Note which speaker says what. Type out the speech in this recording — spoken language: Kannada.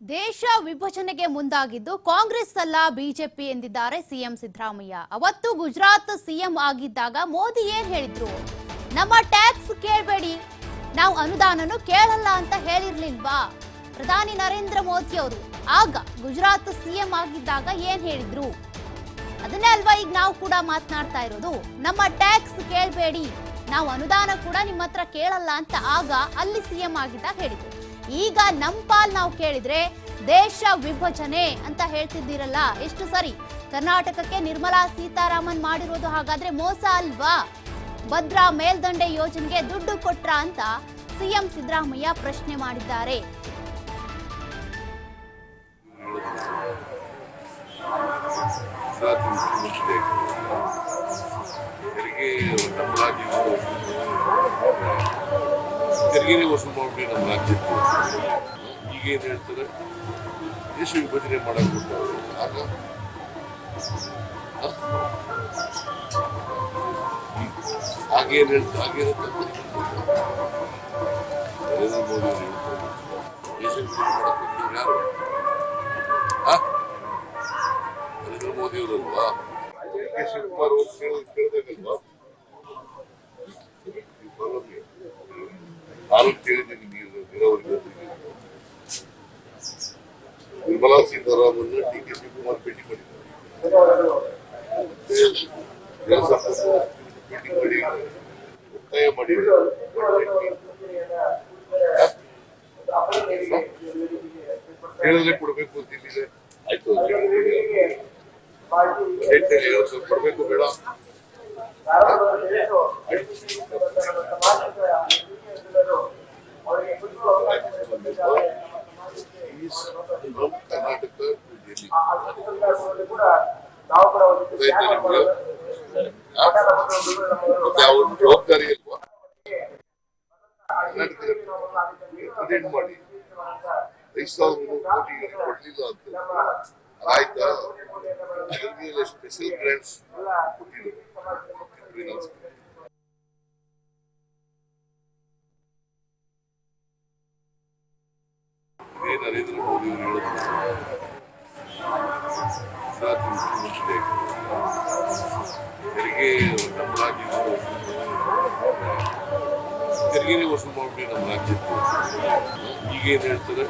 Speaker 1: ದೇಶ ವಿಭಜನೆಗೆ ಮುಂದಾಗಿದ್ದು ಕಾಂಗ್ರೆಸ್ ಅಲ್ಲ ಬಿಜೆಪಿ ಎಂದಿದ್ದಾರೆ ಸಿಎಂ ಸಿದ್ದರಾಮಯ್ಯ. ಅವತ್ತು ಗುಜರಾತ್ ಸಿಎಂ ಆಗಿದ್ದಾಗ ಮೋದಿ ಏನ್ ಹೇಳಿದ್ರು, ನಮ್ಮ ಟ್ಯಾಕ್ಸ್ ಕೇಳಬೇಡಿ, ನಾವು ಅನುದಾನನು ಕೇಳಲ್ಲ ಅಂತ ಹೇಳಿರ್ಲಿಲ್ವಾ? ಪ್ರಧಾನಿ ನರೇಂದ್ರ ಮೋದಿ ಅವರು. ಆಗ ಗುಜರಾತ್ ಸಿಎಂ ಆಗಿದ್ದಾಗ ಏನ್ ಹೇಳಿದ್ರು? ಅದನ್ನೇ ಅಲ್ವಾ ಈಗ ನಾವು ಕೂಡ ಮಾತನಾಡ್ತಾ ಇರೋದು? ನಮ್ಮ ಟ್ಯಾಕ್ಸ್ ಕೇಳಬೇಡಿ, ನಾವು ಅನುದಾನ ಕೂಡ ನಿಮ್ಮ ಹತ್ರ ಕೇಳಲ್ಲ ಅಂತ ಆಗ ಅಲ್ಲಿ ಸಿಎಂ ಆಗಿದ್ದಾಗ ಹೇಳಿದ್ರು. ಈಗ ನಮ್ಮ ಪಾಲ್ ನಾವು ಕೇಳಿದ್ರೆ ದೇಶ ವಿಭಜನೆ ಅಂತ ಹೇಳ್ತಿದ್ದೀರಲ್ಲ, ಎಷ್ಟು ಸರಿ? ಕರ್ನಾಟಕಕ್ಕೆ ನಿರ್ಮಲಾ ಸೀತಾರಾಮನ್ ಮಾಡಿರೋದು ಹಾಗಾದ್ರೆ ಮೋಸ ಅಲ್ವಾ? ಭದ್ರಾ ಮೇಲ್ದಂಡೆ ಯೋಜನೆಗೆ ದುಡ್ಡು ಕೊಟ್ರ ಅಂತ ಸಿಎಂ ಸಿದ್ದರಾಮಯ್ಯ ಪ್ರಶ್ನೆ ಮಾಡಿದ್ದಾರೆ.
Speaker 2: ತೆರಿಗೆನೇ ವಸೂಲು ಮಾಡಿಬಿಟ್ಟು ನಮ್ಮ ರಾಜ್ಯಕ್ಕೆ ಈಗ ಏನು ಹೇಳ್ತಾರೆ? ದೇಶ ವಿಭಜನೆ ಮಾಡಕ್ಕೆ ಕೊಟ್ಟವ್ರು ಆಗ ಹಾಗೇನು ಹೇಳ್ತಾರೆ? ಹಾಗೇನಂತ ನರೇಂದ್ರ ಮೋದಿ ಅವರು ದೇಶ ವಿಭಜನೆ ಮಾಡಕ್ಕೆ ಯಾರು? ನರೇಂದ್ರ ಮೋದಿ ಅವರಲ್ವಾ? ಶಿವಕುಮಾರ್ ನಾನು ಕೇಳಿದ್ದೀನಿ ನೀವು ಇರೋವರೆಗೆ ನಿರ್ಮಲಾ ಸೀತಾರಾಮನ್ ಡಿ ಕೆ ಶಿವಕುಮಾರ್ ಭೇಟಿ ಮಾಡಿದ್ದಾರೆ. ಭೇಟಿ ಮಾಡಿ ಒತ್ತಾಯ ಮಾಡಿದ್ದಾರೆ ಹೇಳಿದ್ರೆ ಕೊಡಬೇಕು ಅಂತ ಇಲ್ಲಿದೆ ಆಯ್ತು ಕೊಡ್ಬೇಕು ಬೇಡ ಈ ನಮ್ಮ ಕರ್ನಾಟಕ ಜವಾಬ್ದಾರಿ ಅಲ್ವಾ ಕರ್ನಾಟಕದ ಪ್ರೆಸಿಡೆಂಟ್ ಮಾಡಿ ಐದು ಸಾವಿರ ಕೋಟಿ ಕೊಡ್ಲಿಲ್ಲ ಅಂತ ಆಯ್ತಾ ಸ್ಪೆಷಲ್ ಗ್ರಾಂಟ್ಸ್ ಕೊಟ್ಟಿದ್ರು ಇದೇ ನರೇಂದ್ರ ಮೋದಿ ಅವರು ಸಾಕು ಮುಖ್ಯಮಂತ್ರಿ ತೆರಿಗೆ ನಮ್ಮ ರಾಜ್ಯದ ತೆರಿಗೆನೇ ವಸೂಲು ಮಾಡಿ ನಮ್ಮ ರಾಜ್ಯಕ್ಕೆ ಈಗೇನು ಹೇಳ್ತಾರೆ